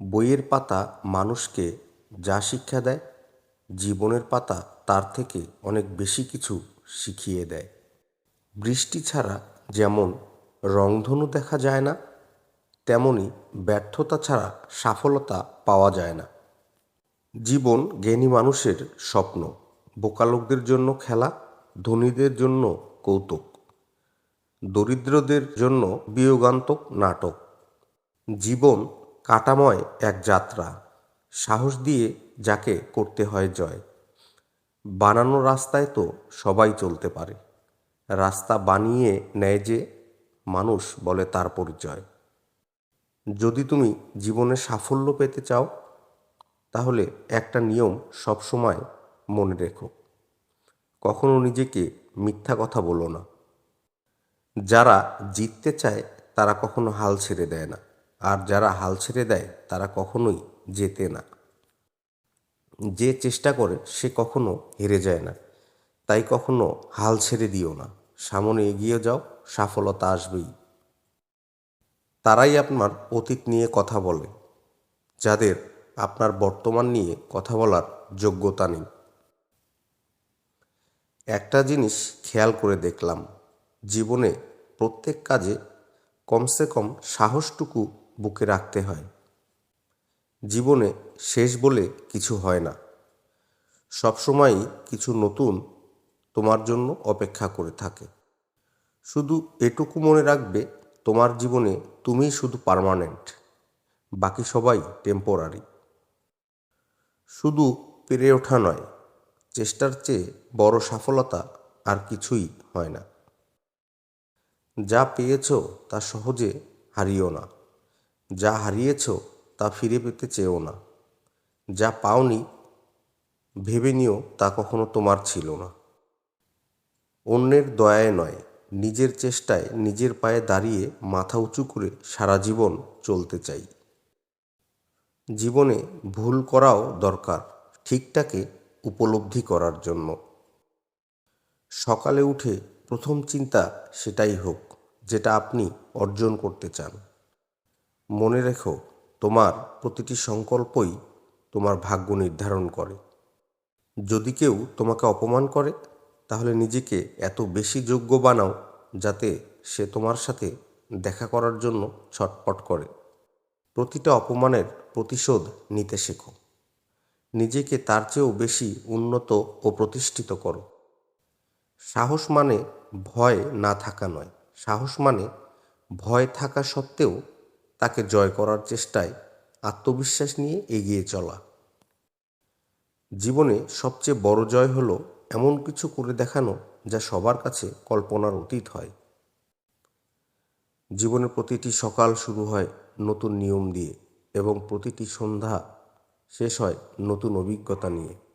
বইয়ের পাতা মানুষকে যা শিক্ষা দেয়, জীবনের পাতা তার থেকে অনেক বেশি কিছু শিখিয়ে দেয়। বৃষ্টি ছাড়া যেমন রংধনু দেখা যায় না, তেমনি ব্যর্থতা ছাড়া সফলতা পাওয়া যায় না। জীবন জ্ঞানী মানুষের স্বপ্ন বোকালোকদের জন্য খেলা, ধনীদের জন্য কৌতুক, দরিদ্রদের জন্য বিয়োগান্তক নাটক। জীবন কাটাময় এক যাত্রা, সাহস দিয়ে যাকে করতে হয় জয়। বানানো রাস্তায় তো সবাই চলতে পারে। রাস্তা বানিয়ে নেয় যে মানুষ বলে তার পরিচয়। যদি তুমি জীবনে সাফল্য পেতে চাও, তাহলে একটা নিয়ম সবসময় মনে রেখো। কখনো নিজেকে মিথ্যা কথা বলো না। যারা জিততে চায়, তারা কখনো হাল ছেড়ে দেয় না। আর যারা হাল ছেড়ে দেয়, তারা কখনোই জেতে না। যে চেষ্টা করে, সে কখনো হেরে যায় না। তাই কখনো হাল ছেড়ে দিও না। সামনে এগিয়ে যাও সফলতা আসবেই। তারাই আপনার অতীত নিয়ে কথা বলে, যাদের আপনার বর্তমান নিয়ে কথা বলার যোগ্যতা নেই। একটা জিনিস খেয়াল করে দেখলাম, জীবনে প্রত্যেক কাজে কমসে কম সাহসটুকু বুকে রাখতে হয়। জীবনে শেষ বলে কিছু হয় না। সবসময়ই কিছু নতুন তোমার জন্য অপেক্ষা করে থাকে। শুধু এটুকু মনে রাখবে, তোমার জীবনে তুমিই শুধু পারমানেন্ট বাকি সবাই টেম্পোরারি শুধু পেরে ওঠা নয়, চেষ্টার চেয়ে বড় সফলতা আর কিছুই হয় না। যা পেয়েছ তা সহজে হারিও না। যা হারিয়েছ তা ফিরে পেতে চেয়েও না। যা পাওনি, ভেবে নিও তা কখনো তোমার ছিল না। অন্যের দয়ায় নয়, নিজের চেষ্টায় নিজের পায়ে দাঁড়িয়ে মাথা উঁচু করে সারা জীবন চলতে চাই। জীবনে ভুল করাও দরকার, ঠিকটাকে উপলব্ধি করার জন্য। সকালে উঠে প্রথম চিন্তা সেটাই হোক, যেটা আপনি অর্জন করতে চান। মনে রেখো, তোমার প্রতিটি সংকল্পই তোমার ভাগ্য নির্ধারণ করে। যদি কেউ তোমাকে অপমান করে, তাহলে নিজেকে এত বেশি যোগ্য বানাও যাতে সে তোমার সাথে দেখা করার জন্য ছটপট করে। প্রতিটা অপমানের প্রতিশোধ নিতে শেখো। নিজেকে তার চেয়েও বেশি উন্নত ও প্রতিষ্ঠিত করো। সাহস মানে ভয় না থাকা নয়। সাহস মানে ভয় থাকা সত্ত্বেও তাকে জয় করার চেষ্টায় আত্মবিশ্বাস নিয়ে এগিয়ে চলা। জীবনে সবচেয়ে বড় জয় হলো এমন কিছু করে দেখানো যা সবার কাছে কল্পনার অতীত হয়। জীবনের প্রতিটি সকাল শুরু হয় নতুন নিয়ম দিয়ে এবং প্রতিটি সন্ধ্যা শেষ হয় নতুন অভিজ্ঞতা নিয়ে।